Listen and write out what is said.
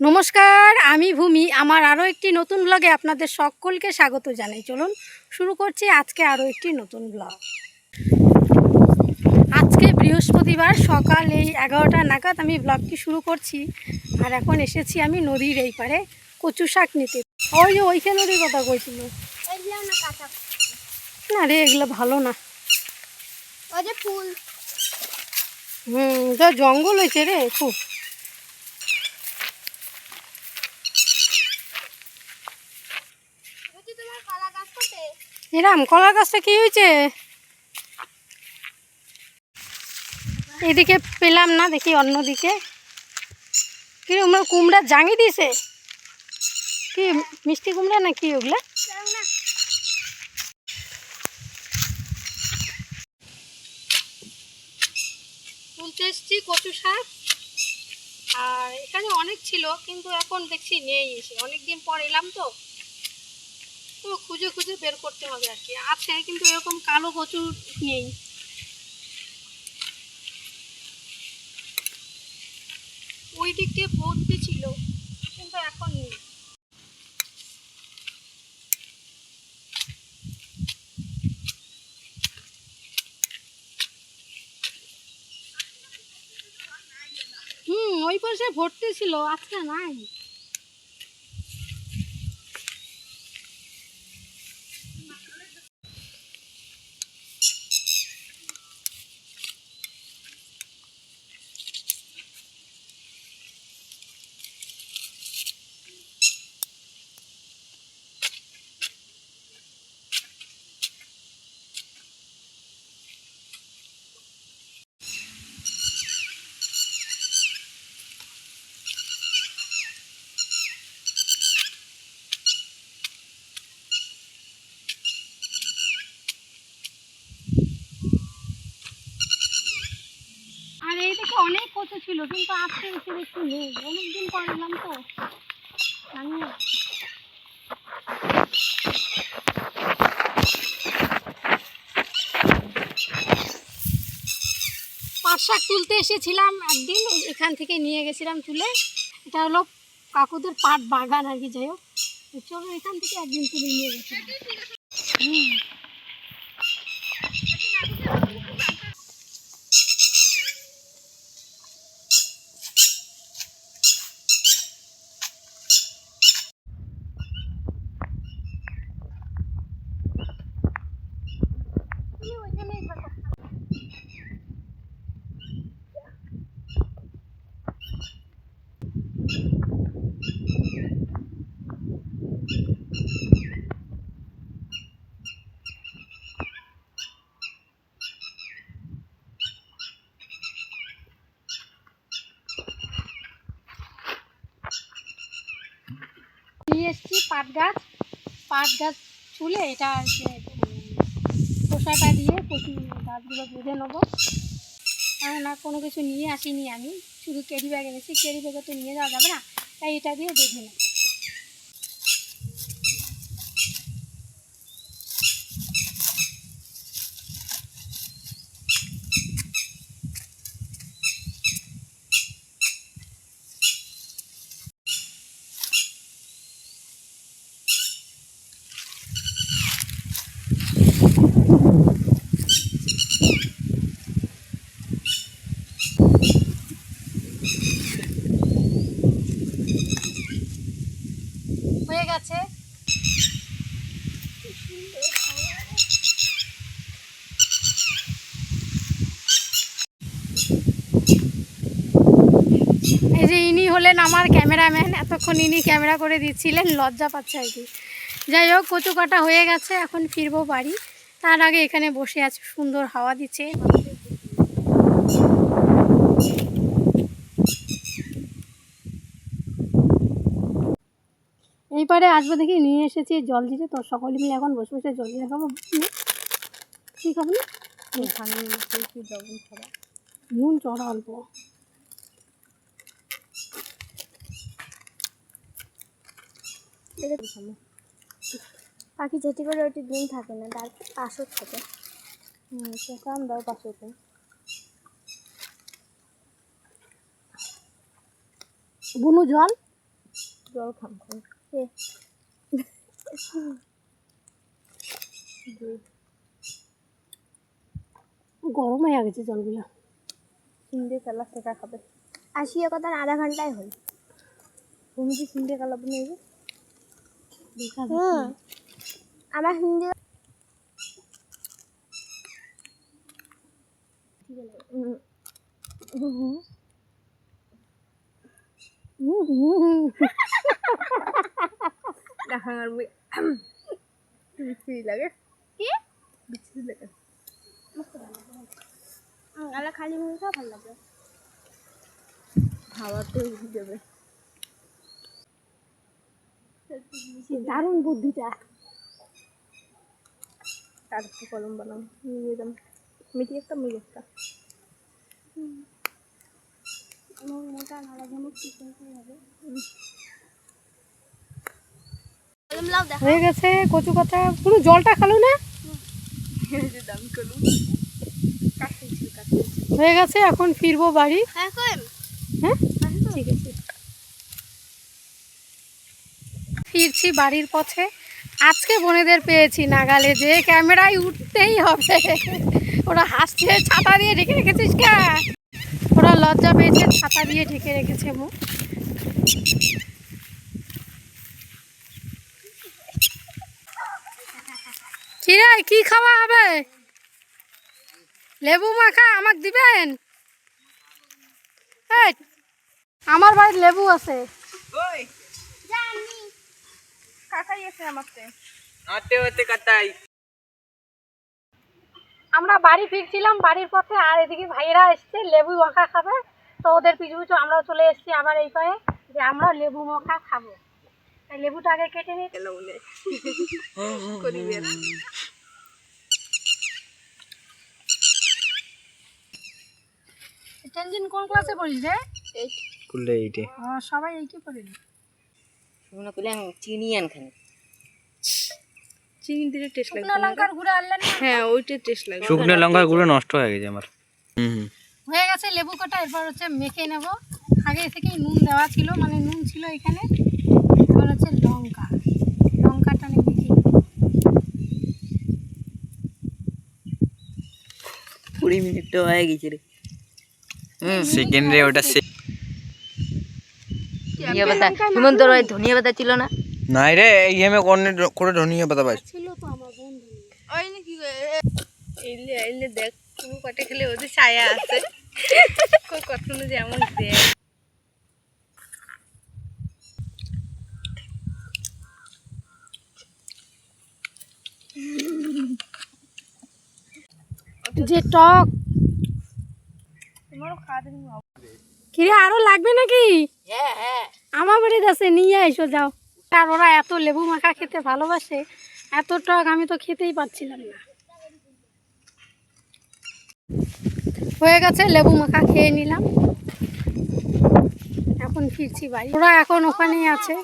নমস্কার আমি ভূমি। আমার আরও একটি নতুন ব্লগে আপনাদের সকলকে স্বাগত জানাই। চলুন শুরু করছি আজকে আরও একটি নতুন ব্লগ আজকে বৃহস্পতিবার সকাল এই এগারোটা নাগাদ আমি ব্লগটি শুরু করছি। আর এখন এসেছি আমি নদীর এই পারে কচু শাক নিতে। ওই যে ওইখানে নদীর কথা কইছিল। না রে এগুলো ভালো না। ফুল। হুম যা জঙ্গল হয়েছে রে খুব বলছি তোমার কলা গাছ কোটে এরাম কলা গাছটা কি হয়েছে? এদিকে পেলাম না, দেখি অন্যদিকে। কি কুমড়া জাঙি দিছে কি মিষ্টি কুমড়া না কি ওগুলা? তুলতে এসছি কচু শাক। আর এখানে অনেক ছিল, কিন্তু এখন দেখছি নেই এসে। অনেক দিন পর এলাম তো। খুঁজে খুঁজে বের করতে হবে আর কি। আছে কিন্তু এরকম কালো কচু নেই। ওই দিক দিয়ে ভর্তি ছিল, কিন্তু এখন নেই। হুম, ওই পাশে ভর্তি ছিল, আজকে নাই আর এই দিকে অনেক কচু ছিল? কিন্তু আজকে এসে দেখছি নেই। অনেকদিন পর এলাম তো। না। পাট শাক তুলতে এসেছিলাম একদিন এখান থেকে নিয়ে গেছিলাম তুলে। এটা হলো কাকুদের পাট বাগান আর কি, যাই হোক। চলো এখান থেকে একদিন তুলে নিয়ে গেছিলাম। হুম। এসেছি পাট গাছ পাট গাছ ছুলে এটা খোসাটা দিয়ে প্রতি গাছগুলো বেঁধে নেব। না, কোনো কিছু নিয়ে আসিনি আমি, শুধু ক্যারি ব্যাগ এনেছি ক্যারি ব্যাগে তো নিয়ে যাওয়া যাবে না, তাই এটা দিয়ে বেঁধে নেব। হয়ে গেছে। এই যে ইনি হলেন আমার ক্যামেরাম্যান, এতক্ষণ ইনি ক্যামেরা করে দিচ্ছিলেন, লজ্জা পাচ্ছে আর কি। যাই হোক কচু কাটা হয়ে গেছে, এখন ফিরবো বাড়ি। তার আগে এখানে বসে আছে সুন্দর হাওয়া দিচ্ছে। এইবারে আসবে দেখি নিয়ে এসেছি জল দিতে। তো সকলে মিলে এখন বসে বসে জল দিয়ে খাব। কী খাব? না নুন চড়া অল্প। পাখি যেটি করে ওটি দিন থাকে না তার পাশও থাকে। হুম সেখান দাও পাশেতে বুনু জল? জল খাম গরম হয়ে গেছে জলগুলো। সিন্দে কালা শেখা খাবে। আসিয়া কথা আধা ঘন্টায় হল। তুমি কি সিন্দে কালা হুম। আমার হিন্দি দেখা আর বিচ্ছিরি লাগে। কি? বিচ্ছিরি লাগে। আলা খালি মুখটা ভালো লাগে হাওয়া তো দেবে দারুণ বুদ্ধিটা। আর একটু কলম বানাম নিয়ে যেতাম মিটি একটা মিল একটা। মোটা হবে? হয়ে গেছে কচু পাতা পুরো জলটা খালো না? হয়ে গেছে এখন ফিরবো বাড়ি। হ্যাঁ হ্যাঁ? ঠিক আছে। ফিরছি বাড়ির পথে। আজকে বোনেদের পেয়েছি নাগালে, যে ক্যামেরায় উঠতেই হবে। ওরা হাসছে, ছাতা দিয়ে ঢেকে রেখেছিস কা? ওরা লজ্জা পেয়েছে, ছাতা দিয়ে ঢেকে রেখেছে মুখ। কিরে, কি খাওয়া হবে? লেবু মাখা আমাকে দিবেন? আমার বাড়ির লেবু আছে। হতে কাটাই। আমরা বাড়ি ফিরছিলাম বাড়ির পথে আর এদিকে ভাইয়েরা এসছে লেবু মাখা খাবে। তো ওদের পিছু পিছু আমরাও চলে এসেছি আবার এই পায়ে যে আমরা লেবু মাখা খাব। তাই লেবুটা আগে কেটে নিই টেনজিন কোন ক্লাসে পড়িস রে? এই কুলে এইটে। সবাই এই কি মনে করলে চিনি আন খান চিনি দিলে টেস্ট শুকনো লঙ্কার গুঁড়ো আনলেন হ্যাঁ ওইটা টেস্ট লাগে শুকনো লঙ্কার গুঁড়ো নষ্ট হয়ে গেছে আমার। হুম হয়ে গেছে লেবু কাটা এরপর হচ্ছে মেখে নেব। আগে থেকেই নুন দেওয়া ছিল মানে নুন ছিল এখানে। এবার হচ্ছে লঙ্কা। লঙ্কাটা মেখে কুড়ি মিনিট তো হয়ে গেছে রে। হুম সেকেন্ডে ওটা ধনিয়া পাতা। হিমন্ত রায় ধনিয়া পাতা ছিল না? নাই রে এই গেমে কোন করে ধনিয়া পাতা পাই ছিল তো আমার বন্ধু। ওই এলে এলে দেখ পুরো কাটে খেলে ওদের ছায়া আছে। কখনো যেমন দেখ। যে টক। তোমারও খাওয়া দিন কিরে আরও লাগবে নাকি? হ্যাঁ হ্যাঁ। আমার বাড়িতে আছে নিয়ে এসো যাও। আর ওরা এত লেবু মাখা খেতে ভালোবাসে এত টক আমি তো খেতেই পাচ্ছিলাম না। হয়ে গেছে লেবু মাখা খেয়ে নিলাম। এখন ফিরছি বাড়ি। ওরা এখন ওখানেই আছে।